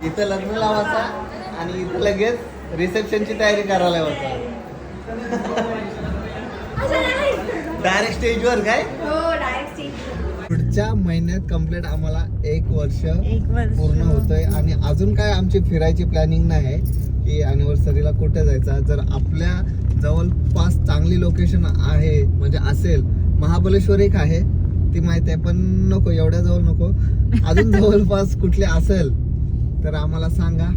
इथं लग्न लावायचा आणि इथं लगेच रिसेप्शनची तयारी करायला होता डायरेक्ट स्टेजवर काय? हो पुढच्या महिन्यात कंप्लीट आम्हाला एक वर्ष पूर्ण होतोय. आणि अजून काय आमची फिरायची प्लॅनिंग नाही आहे की अनिव्हर्सरीला कुठे जायचं. जर आपल्या जवळपास चांगली लोकेशन आहे म्हणजे असेल महाबळेश्वर एक आहे. ती माहिती आहे पण नको एवढ्या जवळ नको. अजून जवळपास कुठले असेल तर आम्हाला सांगा.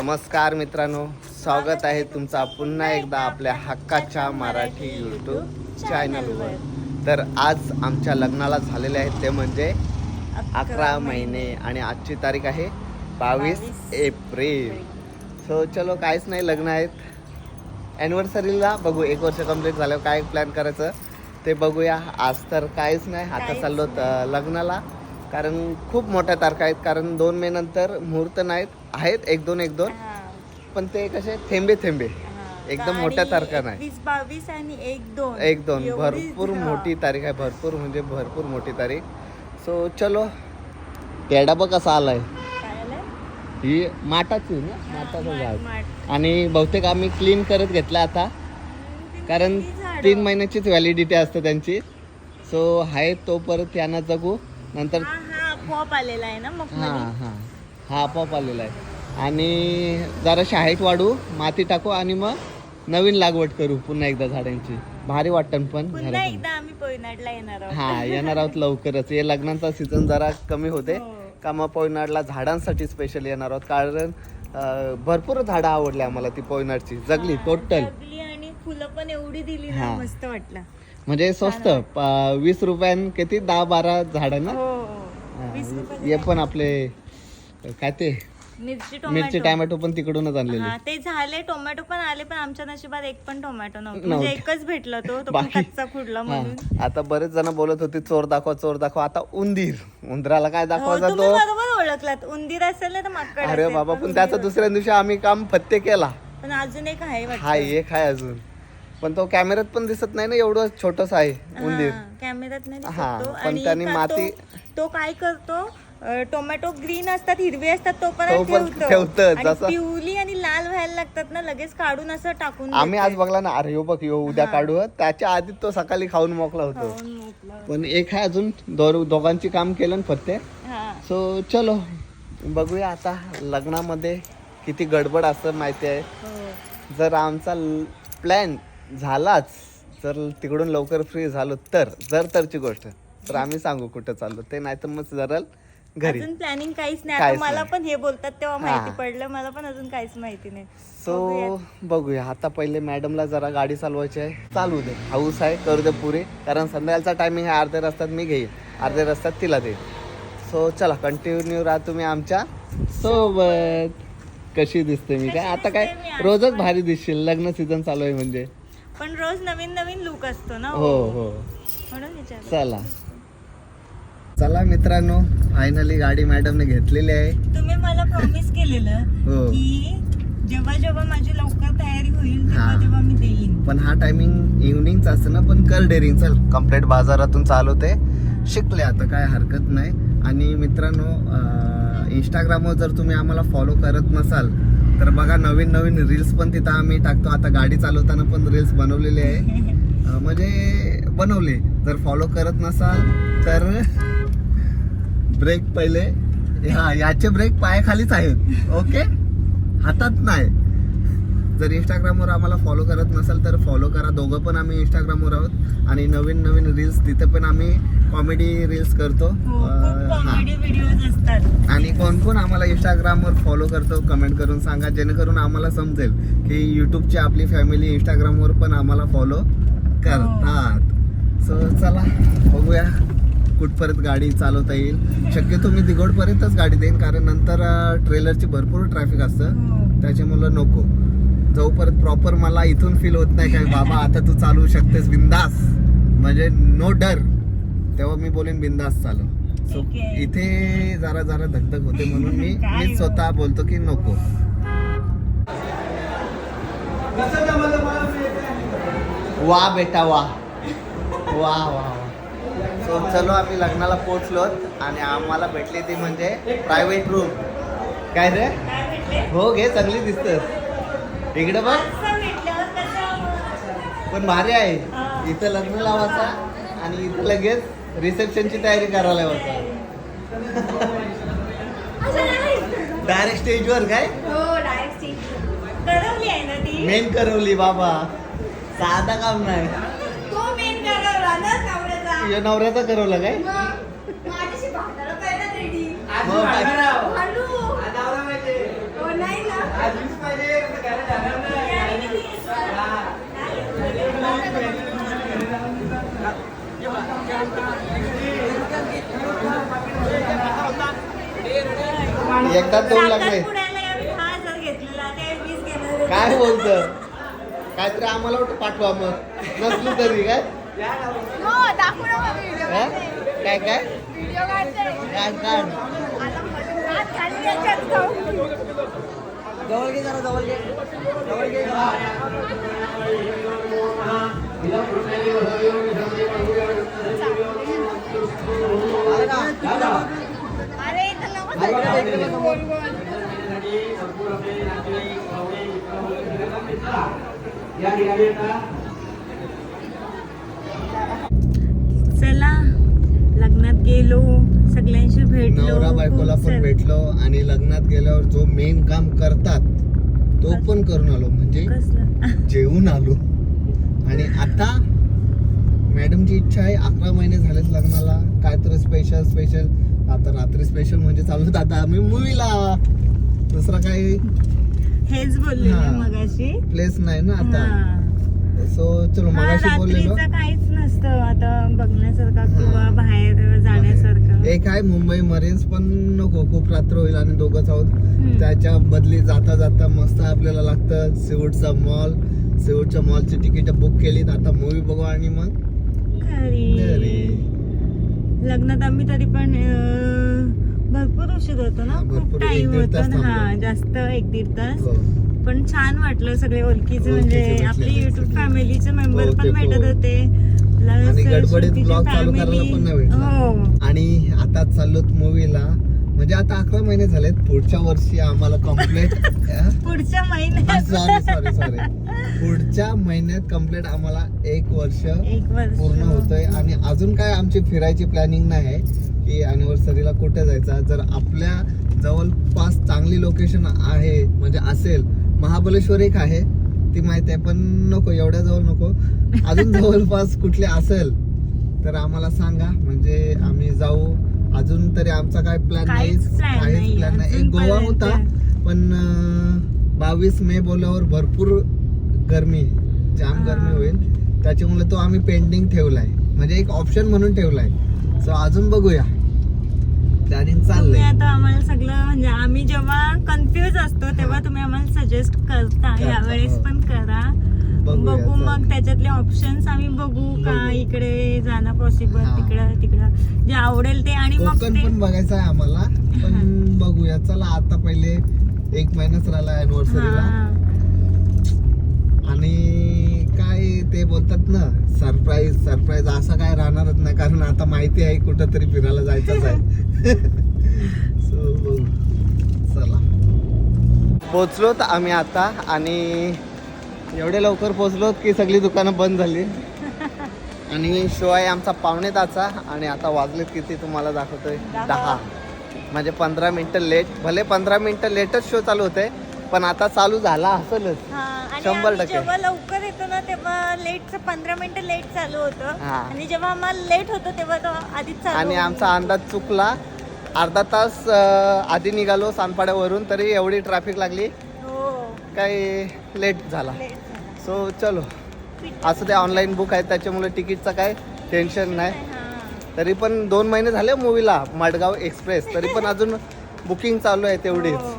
नमस्कार मित्रांनो स्वागत आहे तुमचा पुन्हा एकदा आपल्या हक्काच्या मराठी यूट्यूब चॅनलवर तर आज आमच्या लग्नाला झालेले आहेत ते म्हणजे अकरा महिने. आणि आजची तारीख आहे बावीस एप्रिल. सो चलो काहीच नाही लग्न आहेत. ॲनिव्हर्सरीला बघू एक वर्ष कंप्लीट झाल्यावर काय प्लॅन करायचं ते बघूया. आज तर काहीच नाही आता चाललो लग्नाला. कारण खूप मोठ्या तारखा आहेत कारण दोन मे नंतर मुहूर्त नाहीत आहेत एक दोन एक दोन. पण ते कसे थेंबे थेंबे. एकदम मोठ्या तारखा नाही. वीस बावीस आणि एक दोन. एक दोन भरपूर. मोठी तारीख आहे भरपूर म्हणजे भरपूर मोठी तारीख. सो चलो. पेडा बघ कसा आलंय? ही माटाची ना? माटाचं माठ- झाड. आणि बहुतेक आम्ही क्लीन करत घेतला आता. कारण? तीन महिन्याचीच व्हॅलिडिटी असते त्यांची. सो आहे तो परत यांना जगू. नंतर हा हा पॉप आलेला आहे ना मग हा हा. हा आपोआप आलेला आहे. आणि जरा शाळेत वाढू माती टाकू आणि मग नवीन लागवड करू पुन्हा एकदा झाडांची. भारी वाटतं पण एकदा आम्ही पोयनाडला येणार आहोत. हा येणार आहोत लवकरच. हे लग्नाचा सीझन जरा कमी होते. का मग पोयनाडला झाडांसाठी स्पेशल येणार आहोत. कारण भरपूर झाडं आवडली आम्हाला ती पोयनाडची जगली टोटल जगली आणि फुलं पण एवढी दिली हा. मस्त वाटलं. म्हणजे स्वस्त प- वीस रुपयां किती? दहा बारा झाडं ना? हो हो. हा, हे पण आपले काय ते? मिरची मिरची टोमॅटो. टोमॅटो पण तिकडूनच आणलेले. हा ते झाले. टोमॅटो पण आले पण आमच्या नशिबात एक पण टोमॅटो नव्हतं. नव्हते. म्हणजे एकच भेटला तो तो पण बाकी- कच्चा खुडला हा, म्हणून. आता बरेच जण बोलत होते चोर दाखवा चोर दाखवा. आता उंदीर. उंदराला काय हो, दाखवायचा तुम्ही तो? बरोबर ओळखलात. उंदीर असेल ना तर माकड अरे असेल, बाबा पण पण त्याचा उंदीर दुसऱ्या दिवशी आम्ही काम फत्ते केला. होता. पण अजून एक आहे वाटतं. हा एक आहे अजून. पण तो कॅमेऱ्यात पण दिसत नाही ना एवढं छोटस आहे उंदीर. हा, कॅमेऱ्यात नाही दिसत हा, तो. पण आणि त्याने का माती- तो- काय करतो टोमॅटो ग्रीन असतात हिरवे असतात तो पण ठेवतो जसं- पिवली आणि लाल व्हायला लागतात ना लगेच काढून असं टाकून आम्ही आज. बघला ना अरे हो बघ यो उद्या काढू. त्याच्या आधी तो सकाळी खाऊन मोकला होतो. पण एक आहे अजून दोघांची काम केलं ना फत्ते हा सो चलो बघूया आता लग्नामध्ये किती गडबड असतं माहिती आहे हो. जर आमचा प्लॅन झालाच जर तिकडून लवकर फ्री झालो तर जर तरची गोष्ट तर आम्ही सांगू कुठं चाललो ते नाही तर मग जरल घरी. अजून प्लॅनिंग काहीच नाही. काहीच मला नाही. पण हे बोलतात तेव्हा हा. माहिती पडलं. मला पण अजून काहीच माहिती नाही. सो बघूया. आता पहिले मॅडमला जरा गाडी चालवायची आहे. चालू दे. हाऊस आहे करू दे पुरे. कारण संध्याकाळचा टायमिंग आहे. अर्ध्या रस्त्यात मी घेईन. अर्ध्या रस्त्यात तिला दे सो चला कंटिन्यू राहा तुम्ही आमच्यासोबत. कशी दिसते मी काय? आता काय रोजच भारी दिसशील. लग्न सीझन चालू आहे म्हणजे. पण रोज नवीन नवीन लुक असतो ना हो हो. म्हणून विचार चला. चला मित्रांनो फायनली गाडी मॅडमने घेतलेली आहे. तुम्ही मला प्रॉमिस केलेलं हो. की जेव्हा जेव्हा माझी लवकर तयारी होईल तेव्हा. तेव्हा मी देईन. पण हा टायमिंग इव्हनिंगचा असतं ना पण कर डेअरिंग चल कंप्लीट बाजारातून चालवते शिकले आता काय हरकत नाही. आणि मित्रांनो इंस्टाग्रामवर जर तुम्ही आम्हाला फॉलो करत नसाल तर बघा नवीन नवीन रील्स पण तिथं आम्ही टाकतो. आता गाडी चालवताना पण रील्स बनवलेले आहे. म्हणजे बनवले. जर फॉलो करत नसाल तर ब्रेक पहिले. हा याचे ब्रेक पायाखालीच आहेत. ओके हातात नाही. जर इंस्टाग्रामवर आम्हाला फॉलो करत नसाल तर फॉलो करा. दोघं पण आम्ही इंस्टाग्रामवर आहोत. आणि नवीन नवीन रील्स तिथे पण आम्ही कॉमेडी रील्स करतो. हो हा. आणि कोण कोण आम्हाला इंस्टाग्रामवर फॉलो करतो कमेंट करून सांगा. जेणेकरून आम्हाला समजेल की युट्यूबची आपली फॅमिली इंस्टाग्रामवर पण आम्हाला फॉलो करतात. सो चला बघूया. कुठपर्यंत गाडी चालवता येईल. शक्यतो मी दिगोडपर्यंतच गाडी देईन कारण नंतर ट्रेलरची भरपूर ट्रॅफिक असतं. त्याच्यामुळं नको. जोपर्यंत प्रॉपर मला इथून फील होत नाही काय बाबा आता तू चालवू शकतेस बिंदास. म्हणजे नो डर. तेव्हा मी बोलेन बिंदास चालव. सो. इथे जरा जरा धगधग होते म्हणून मी मी हो? स्वतः बोलतो की नको. वा बेटा वा. वा वा वा. सो चलो आम्ही लग्नाला पोहोचलो आणि आम्हाला भेटली ती म्हणजे प्रायव्हेट रूम काय रे? हो घे चांगली दिसत इकडे बघ. पण भारी आहे. हा. इथं लग्न लावायचा आणि इथं लगेच रिसेप्शनची तयारी करायला नाही डायरेक्ट स्टेजवर काय? हो डायरेक्ट सीट करवली मेन बाबा. साधा काम नाही. ना नवऱ्याचा तुझ्या नवऱ्याचा करवला काय मग माझ्याशी भांडायला पाहिजे रेडी. मग काय? भांडू. हो नाही ना. एकदा दोन लागले पुण्याला घेतलेला वीस घेणार. काय बोलत? काहीतरी आम्हाला वाटतं पाठवा मग. नसलं तरी काय? काय काय? व्हिडिओ काढते. काय काय हात खाली याच्यात जाऊ. जवळ घे जरा जवळ घे. जवळ घे अरे इथं नको जायचं. गोल गोल. चला लग्नात गेलो सगळ्यांशी भेटलो नवरा बायकोला पण भेटलो आणि लग्नात गेल्यावर जो मेन काम करतात तो पण करून आलो. म्हणजे जेवून आलो. आणि आता मॅडमची इच्छा आहे अकरा महिने झालेत लग्नाला. काय तर स्पेशल स्पेशल आता रात्री स्पेशल म्हणजे चालू होतं आता आम्ही मूवीला दुसरा काही हेच बोलले मगाशी. प्लेस नाही ना आता. सो चलो मगाशी बोललेलो. काहीच नसतं आता बघण्यासारखं. किंवा बाहेर जाण्यासारखं एक आहे मुंबई मरीन्स पण नको खूप रात्र होईल आणि दोघंच आहोत. त्याच्या बदली जाता जाता मस्त आपल्याला लागतं सिवूडचा मॉल सिवूडच्या मॉलची तिकीट बुक केलीत आता मूवी बघू आणि मग. लग्नात आम्ही तरी पण भरपूर उशीर होतो ना खूप टाइम होतो ना हा. जास्त एक दीड तास हो. पण छान वाटलं सगळे ओळखीचे म्हणजे आपले. युट्यूब फॅमिलीचे मेंबर पण भेटत. होते आणि गडबडीत ब्लॉग चालू करायला. पण नाही भेटला. हो. आणि आता चाललोत मूवीला म्हणजे आता अकरा महिने झालेत. पुढच्या वर्षी आम्हाला कंप्लीट पुढच्या महिन्यात. सॉरी सॉरी सॉरी पुढच्या महिन्यात कंप्लीट आम्हाला एक वर्ष एक वर्ष. पूर्ण होतंय. आणि अजून काय आमची फिरायची प्लॅनिंग नाही आहे की अॅनिव्हर्सरीला कुठे जायचा. जर आपल्या जवळपास चांगली लोकेशन आहे म्हणजे असेल महाबलेश्वर एक आहे. ती माहिती आहे पण नको एवढ्या जवळ नको. अजून जवळपास कुठले असेल तर आम्हाला सांगा. म्हणजे आम्ही जाऊ. अजून तरी आमचा काय प्लॅन नाही काहीच. प्लॅन नाही. एक गोवा. होता पण बावीस मे बोलल्यावर भरपूर गरमी जाम. गरमी होईल. त्याच्यामुळे तो आम्ही पेंडिंग ठेवलाय. म्हणजे एक ऑप्शन म्हणून ठेवलाय. सो अजून बघूया. प्लॅनिंग चाललंय आता आम्हाला सगळं म्हणजे आम्ही जेव्हा कन्फ्युज असतो तेव्हा तुम्ही आम्हाला सजेस्ट करता यावेळेस हो. पण करा बघू मग. त्याच्यातले ऑप्शन्स आम्ही बघू का. इकडे जाणं पॉसिबल. तिकडं तिकडं जे आवडेल ते आणि मग पण बघायचं आहे आम्हाला पण बघूया चला आता पहिले एक महिनाच राहिला अॅनिव्हर्सरीला. आणि ते बोलतात ना सरप्राईज सरप्राईज असं काय राहणारच नाही कारण आता माहिती आहे कुठं तरी फिरायला जायचंच आहे. सो चला. पोचलोत आम्ही आता आणि एवढे लवकर पोचलोत की सगळी दुकानं बंद झाली. आणि शो आहे आमचा पावणे ताचा आणि आता वाजलेत किती तुम्हाला दाखवतोय? दहा. म्हणजे पंधरा मिनटं लेट भले पंधरा मिनटं लेटच शो चालू होते पण आता चालू झाला असेलच. शंभर टक्के. जेव्हा लवकर येतो ना तेव्हा लेट पंधरा मिनिटं लेट चालू होतं. हा. आणि जेव्हा आम्हाला लेट होतो तेव्हा तो आधीच चालू आणि होऊन आमचा अंदाज चुकला. अर्धा तास अं, आधी निघालो सानपाड्यावरून तरी एवढी ट्रॅफिक लागली. हो. काही लेट झाला. लेट झाला. सो चलो. असं ते ऑनलाईन बुक आहे त्याच्यामुळे तिकीटचं काय टेन्शन नाही. हा. तरी पण दोन महिने झाले मूवीला मडगाव एक्सप्रेस तरी पण अजून बुकिंग चालू आहे तेवढीच हो.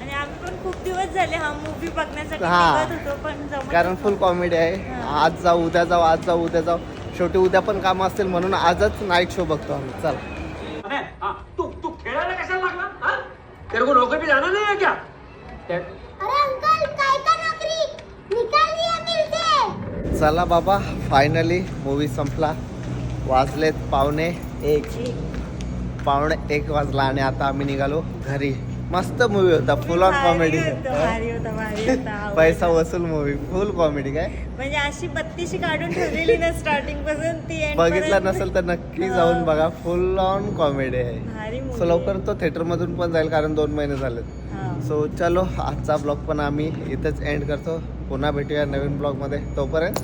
आणि आम्ही पण खूप दिवस झाले हा मूवी बघण्यासाठी हा. निघत होतो पण जमत कारण. फुल कॉमेडी आहे. हा. आज जाऊ उद्या जाऊ आज जाऊ उद्या जाऊ. शेवटी उद्या पण काम असतील म्हणून आजच नाईट शो बघतो आम्ही. चला. अबे, हाँ, तू तू खेळायला कशाला लागला? हाँ? तेरे को नौकरी पे जाना नहीं है क्या? ते- अरे अंकल काय का नोकरी? चला बाबा फायनली मूवी संपला. वाजलेत पावणे एक. पावणे एक वाजला आणि आता आम्ही निघालो घरी. मस्त मूवी होता फुल ऑन कॉमेडी. पैसा वसूल मूवी फुल कॉमेडी काय म्हणजे अशी बत्तीशी काढून ठेवलेली ना स्टार्टिंगपासून ती बघितला. नसेल तर नक्की. जाऊन बघा फुल ऑन कॉमेडी आहे सो लवकर. तो थिएटर मधून पण जाईल कारण दोन महिने झालेत हा. सो चलो आजचा ब्लॉग पण आम्ही इथेच एंड करतो पुन्हा भेटूया नवीन ब्लॉगमध्ये तोपर्यंत